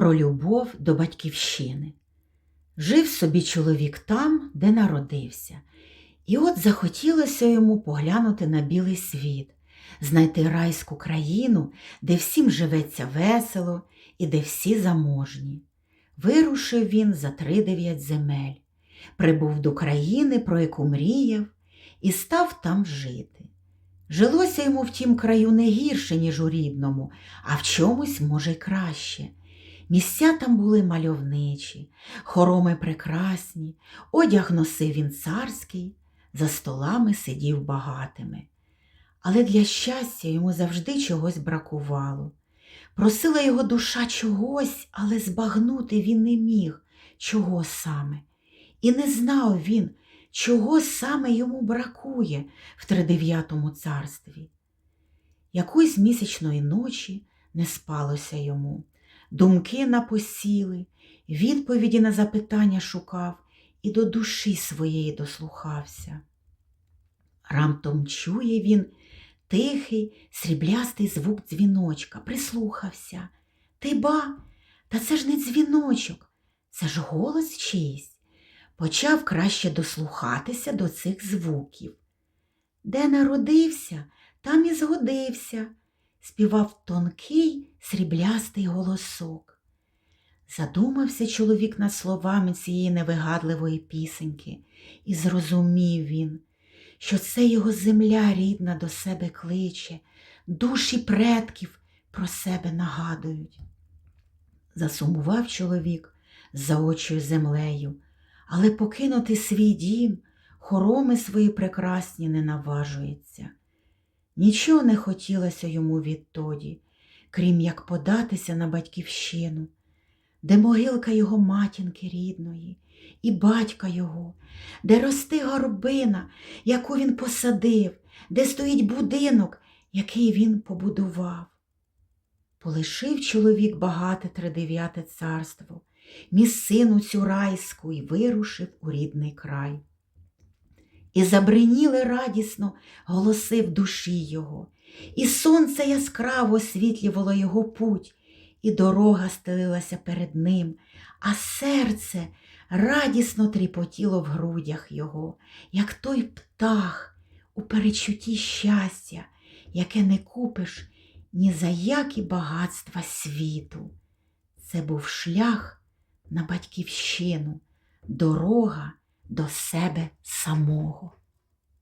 про любов до батьківщини. Жив собі чоловік там, де народився, і от захотілося йому поглянути на білий світ, знайти райську країну, де всім живеться весело і де всі заможні. Вирушив він за три дев'ять земель, прибув до країни, про яку мріяв, і став там жити. Жилося йому в тім краю не гірше, ніж у рідному, а в чомусь, може, й краще. Місця там були мальовничі, хороми прекрасні, одяг носив він царський, за столами сидів багатими. Але для щастя йому завжди чогось бракувало. Просила його душа чогось, але збагнути він не міг, чого саме. І не знав він, чого саме йому бракує в тридев'ятому царстві. Якоїсь місячної ночі не спалося йому, думки напосіли, відповіді на запитання шукав і до душі своєї дослухався. Раптом чує він тихий, сріблястий звук дзвіночка, прислухався. Ти ба, та це ж не дзвіночок, це ж голос чийсь. Почав краще дослухатися до цих звуків. Де народився, там і згодився, співав тонкий сріблястий голосок. Задумався чоловік над словами цієї невигадливої пісеньки, і зрозумів він, що це його земля рідна до себе кличе, душі предків про себе нагадують. Засумував чоловік за очою землею, але покинути свій дім, хороми свої прекрасні не наважується. Нічого не хотілося йому відтоді, крім як податися на батьківщину, де могилка його матінки рідної і батька його, де росте горбина, яку він посадив, де стоїть будинок, який він побудував. Полишив чоловік багате тридев'яте царство, місцину цю райську й вирушив у рідний край. І забриніли радісно голоси в душі його, і сонце яскраво освітлювало його путь, і дорога стелилася перед ним, а серце радісно тріпотіло в грудях його, як той птах у перечутті щастя, яке не купиш ні за які багатства світу. Це був шлях на батьківщину, дорога до себе самого.